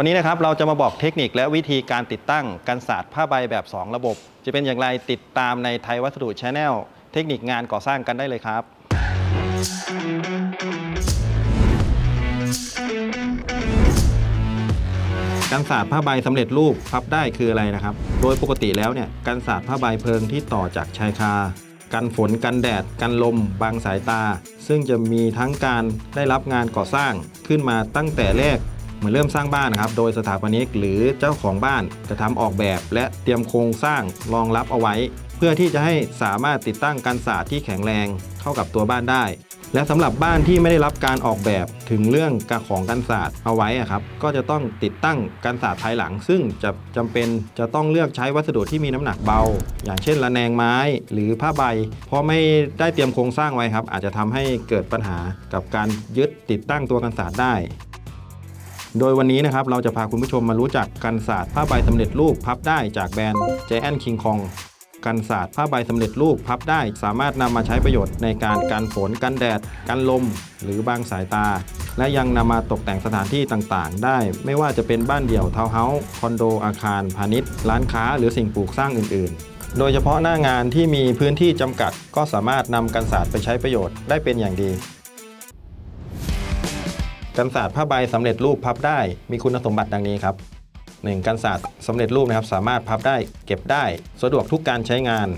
วันนี้นะครับเราจะมาบอกเทคนิคและวิธีการติดตั้งกันศาสตร์ผ้าใบแบบ 2 ระบบ จะเป็นอย่างไรติดตามในไทยวัสดุชาแนลเทคนิคงานก่อสร้างกันได้เลยครับ กันศาสตร์ผ้าใบสำเร็จรูปพับได้คืออะไรนะครับ โดยปกติแล้วเนี่ยกันศาสตร์ผ้าใบเพลิงที่ต่อจากชายคากันฝนกันแดด กันลมบังสายตา ซึ่งจะมีทั้งการได้รับงานก่อสร้างขึ้นมาตั้งแต่แรก เหมือนเริ่มสร้างบ้านนะครับ โดยสถาปนิกหรือเจ้าของบ้านจะทำออกแบบและเตรียมโครงสร้างรองรับเอาไว้ เพื่อที่จะให้สามารถติดตั้งกันศาสตร์ที่แข็งแรงเข้ากับตัวบ้านได้ และสำหรับบ้านที่ไม่ได้รับการออกแบบถึงเรื่องกระของกันศาสตร์เอาไว้อะครับ ก็จะต้องติดตั้งกันศาสตร์ภายหลัง ซึ่งจะจำเป็นจะต้องเลือกใช้วัสดุที่มีน้ำหนักเบา อย่างเช่นระแนงไม้หรือผ้าใบ เพราะไม่ได้เตรียมโครงสร้างไว้ครับ อาจจะทำให้เกิดปัญหากับการยึดติดตั้งตัวกันศาสตร์ได้ โดยวันนี้นะครับเราจะพาคุณผู้ชมมารู้จักกันศาสตร์ผ้าใบสำเร็จรูปพับได้จากแบรนด์ Giant King Kong กันศาสตร์ผ้าใบสำเร็จรูปพับได้สามารถนำมาใช้ประโยชน์ในการกันฝนกันแดด กันลม หรือบางสายตา และยังนำมาตกแต่งสถานที่ต่างๆ ได้ไม่ว่าจะเป็นบ้านเดี่ยวทาวน์เฮาส์คอนโดอาคาร พาณิชย์ ร้านค้า หรือสิ่งปลูกสร้างอื่นๆ โดยเฉพาะหน้างานที่มีพื้นที่จำกัด ก็สามารถนำกันศาสตร์ไปใช้ประโยชน์ได้เป็นอย่างดี กันศาสตร์ผ้าใบสำเร็จรูปพับได้ มีคุณสมบัติดังนี้ครับ 1. กันศาสตร์สำเร็จรูปนะครับสามารถพับได้เก็บได้ สะดวกทุกการใช้งาน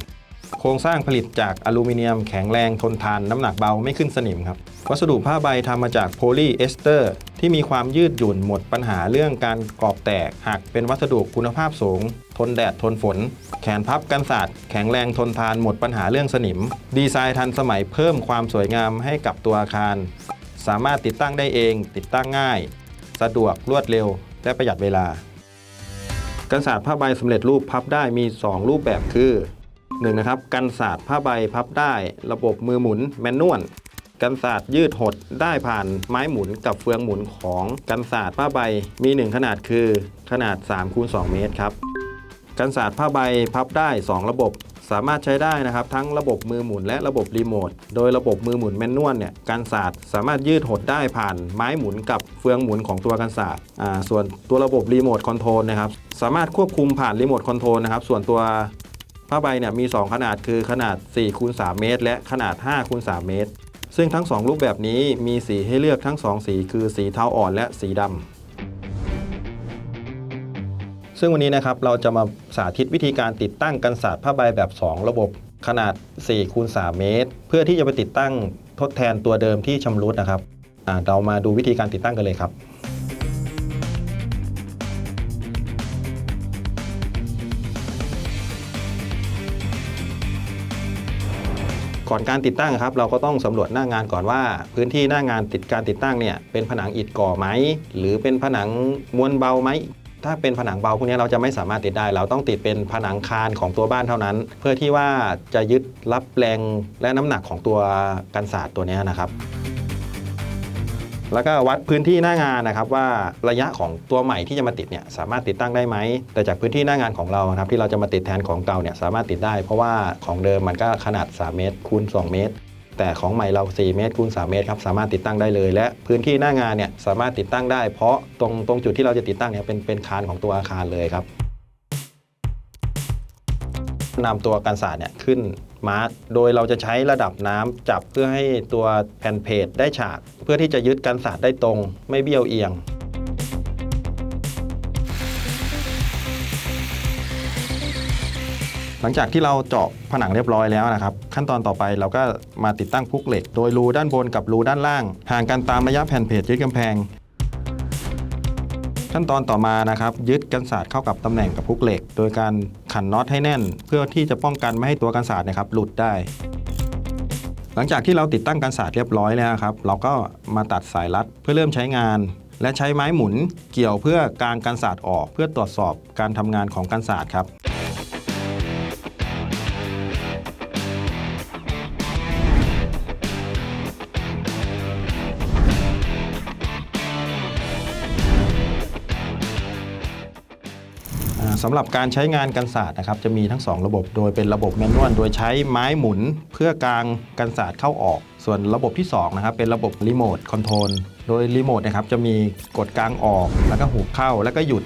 โครงสร้างผลิตจากอลูมิเนียม แข็งแรงทนทานน้ำหนักเบาไม่ขึ้นสนิมครับวัสดุผ้าใบทำมาจากโพลีเอสเตอร์ ที่มีความยืดหยุ่นหมดปัญหาเรื่องการกรอบแตกหากเป็นวัสดุคุณภาพสูง ทนแดดทนฝน แขนพับกันศาสตร์แข็งแรงทนทานหมดปัญหาเรื่องสนิม ดีไซน์ทันสมัยเพิ่มความสวยงามให้กับตัวอาคาร สามารถติดตั้งได้เอง ติดตั้งง่าย สะดวกรวดเร็ว และประหยัดเวลา กันศาสตร์ผ้าใบสำเร็จรูปพับได้มี 2 รูปแบบคือ 1. นะครับกันศาสตร์ผ้าใบพับได้ ระบบมือหมุนแมนนวลกันศาสตร์ยืดหดได้ผ่านไม้หมุนกับเฟืองหมุนของกันศาสตร์ผ้าใบมี 1 ขนาดคือขนาด3คูณ2เมตรครับกันศาสตร์ผ้าใบพับได้ 2 ระบบ สามารถใช้ได้นะครับ ทั้งระบบมือหมุนและระบบรีโมท โดยระบบมือหมุนแมนนวลเนี่ยกันศาสตร์สามารถยืดหดได้ผ่านไม้หมุนกับเฟืองหมุนของตัวกันศาสตร์ส่วนตัวระบบรีโมทคอนโทรลนะครับ สามารถควบคุมผ่านรีโมทคอนโทรลนะครับ ส่วนตัวผ้าใบเนี่ยมี 2 ขนาดคือขนาด4คูณ3เมตร และขนาด5คูณ3เมตร ซึ่งทั้ง 2 รูปแบบนี้มีสีให้เลือกทั้ง 2 สีคือสีเทาอ่อนและสีดำ ซึ่งวันนี้นะครับเราจะมาสาธิตวิธีการติดตั้งกันศาสตร์ผ้าใบแบบ 2 ระบบขนาด4คูณ3เมตร เพื่อที่จะไปติดตั้งทดแทนตัวเดิมที่ชำรุดนะครับเรามาดูวิธีการติดตั้งกันเลยครับก่อนการติดตั้งครับเราก็ต้องสำรวจหน้างานก่อนว่า พื้นที่หน้างานติดการติดตั้งเนี่ยเป็นผนังอิฐก่อไหมหรือเป็นผนังมวลเบาไหม ถ้าเป็นผนังเบาพวกนี้เราจะไม่สามารถติดได้ เราต้องติดเป็นผนังคานของตัวบ้านเท่านั้น เพื่อที่ว่าจะยึดรับแรงและน้ำหนักของตัวกันศาสตร์ตัวนี้นะครับ แล้วก็วัดพื้นที่หน้างานนะครับว่าระยะของตัวใหม่ที่จะมาติดเนี่ยสามารถติดตั้งได้ไหม แต่จากพื้นที่หน้างานของเราครับที่เราจะมาติดแทนของเก่าเนี่ยสามารถติดได้ เพราะว่าของเดิมมันก็ขนาด 3 เมตรคูณ2เมตร แต่ของใหม่เรา 4 เมตรคูณ3เมตรครับสามารถติดตั้งได้เลย และพื้นที่หน้างานเนี่ยสามารถติดตั้งได้ เพราะตรงตรงจุดที่เราจะติดตั้งเนี่ยเป็นเป็นคานของตัวอาคารเลยครับนำตัวกันศาสตร์เนี่ยขึ้นมาร์กโดยเราจะใช้ระดับน้ำจับเพื่อให้ตัวแผ่นเพจได้ฉาก เพื่อที่จะยึดกันศาสตร์ได้ตรง ไม่เบี้ยวเอียง หลังจากที่เราเจาะผนังเรียบร้อยแล้วนะครับ ขั้นตอนต่อไปเราก็มาติดตั้งพุกเหล็ก โดยรูด้านบนกับรูด้านล่าง ห่างกันตามระยะแผ่นเพจยึดกำแพง ขั้นตอนต่อมานะครับยึดกันศาสตร์เข้ากับตำแหน่งกับพุกเหล็ก โดยการขันน็อตให้แน่น เพื่อที่จะป้องกันไม่ให้ตัวกันศาสตร์นะครับหลุดได้ หลังจากที่เราติดตั้งกันศาสตร์เรียบร้อยแล้วครับเราก็มาตัดสายรัดเพื่อเริ่มใช้งานและใช้ไม้หมุนเกี่ยวเพื่อกางกันศาสตร์ออก เพื่อตรวจสอบการทำงานของกันศาสตร์ครับ สำหรับการใช้งานกันศาสตร์นะครับจะมีทั้ง 2 ระบบโดยเป็นระบบแมนนวลโดยใช้ไม้หมุนเพื่อกางกันศาสตร์เข้าออก ส่วนระบบที่2นะครับเป็นระบบรีโมทคอนโทรลโดยรีโมทนะครับจะมีกดกลางออก แล้วก็หุบเข้าแล้วก็หยุด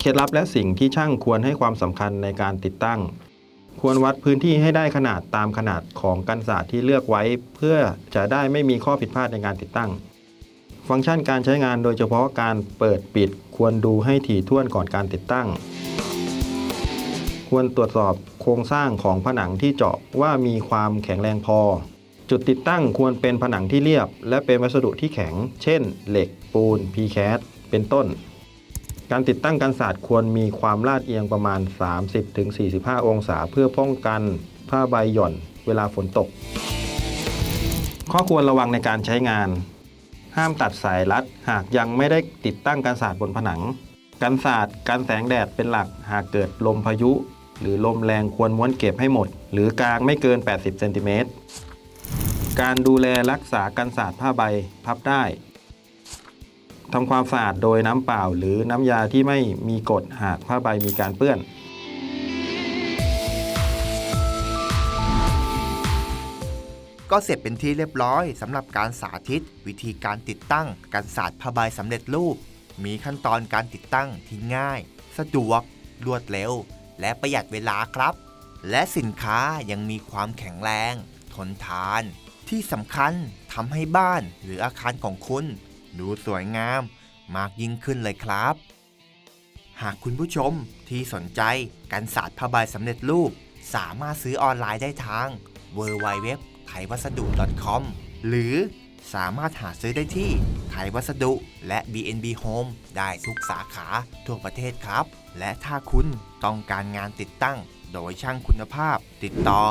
เคล็ดลับและสิ่งที่ช่างควรให้ความสำคัญในการติดตั้ง ควรวัดพื้นที่ให้ได้ขนาดตามขนาดของกันศาสตร์ที่เลือกไว้ เพื่อจะได้ไม่มีข้อผิดพลาดในการติดตั้ง ฟังก์ชันการใช้งานโดยเฉพาะการเปิดปิด ควรดูให้ถี่ถ้วนก่อนการติดตั้ง ควรตรวจสอบโครงสร้างของผนังที่เจาะว่ามีความแข็งแรงพอ จุดติดตั้งควรเป็นผนังที่เรียบ และเป็นวัสดุที่แข็ง เช่น เหล็ก ปูน PCAT เป็นต้น การติดตั้งกันศาสตร์ควรมีความลาดเอียงประมาณ 30-45 องศา เพื่อป้องกันผ้าใบหย่อนเวลาฝนตก ข้อควรระวังในการใช้งาน ห้ามตัดสายรัด หากยังไม่ได้ติดตั้งกันศาสตร์บนผนัง กันศาสตร์กันแสงแดดเป็นหลักหากเกิดลมพายุ หรือลมแรงควรม้วนเก็บให้หมด หรือกลางไม่เกิน 80เซนติเมตรการดูแลรักษากันศาสตร์ผ้าใบพับได้ ทำความสะอาดโดยน้ำเปล่า หรือน้ำยาที่ไม่มีกรดหากผ้าใบมีการเปื้อน ก็เสร็จเป็นที่เรียบร้อยสำหรับการสาธิต วิธีการติดตั้งกันศาสตร์ผ้าใบสำเร็จรูป มีขั้นตอนการติดตั้งที่ง่าย สะดวก รวดเร็ว และประหยัดเวลาครับ และสินค้ายังมีความแข็งแรง ทนทาน ที่สำคัญทำให้บ้านหรืออาคารของคุณ ดูสวยงามมากยิ่งขึ้นเลยครับ หากคุณผู้ชมที่สนใจกันศาสตร์ผ้าใบสำเร็จรูป สามารถซื้อออนไลน์ได้ทาง w w w ไทยวัสดุ .com หรือสามารถหาซื้อได้ที่ไทยวัสดุและ BNB Home ได้ทุกสาขาทั่วประเทศครับ และถ้าคุณต้องการงานติดตั้ง โดยช่างคุณภาพ ติดต่อ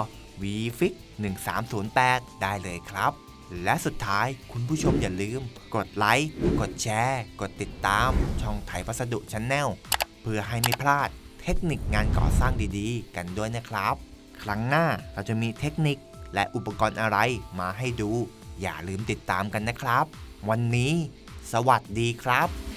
VFix 1308 ได้เลยครับ และสุดท้ายคุณผู้ชมอย่าลืม กดไลค์ กดแชร์ กดติดตาม ช่องไทยวัสดุช n แนลเพื่อให้ไม่พลาดเทคนิคงานก่อสร้างดีๆ กันด้วยนะครับ ครั้งหน้าเราจะมีเทคนิคและอุปกรณ์อะไรมาให้ดู อย่าลืมติดตามกันนะครับ วันนี้ สวัสดีครับ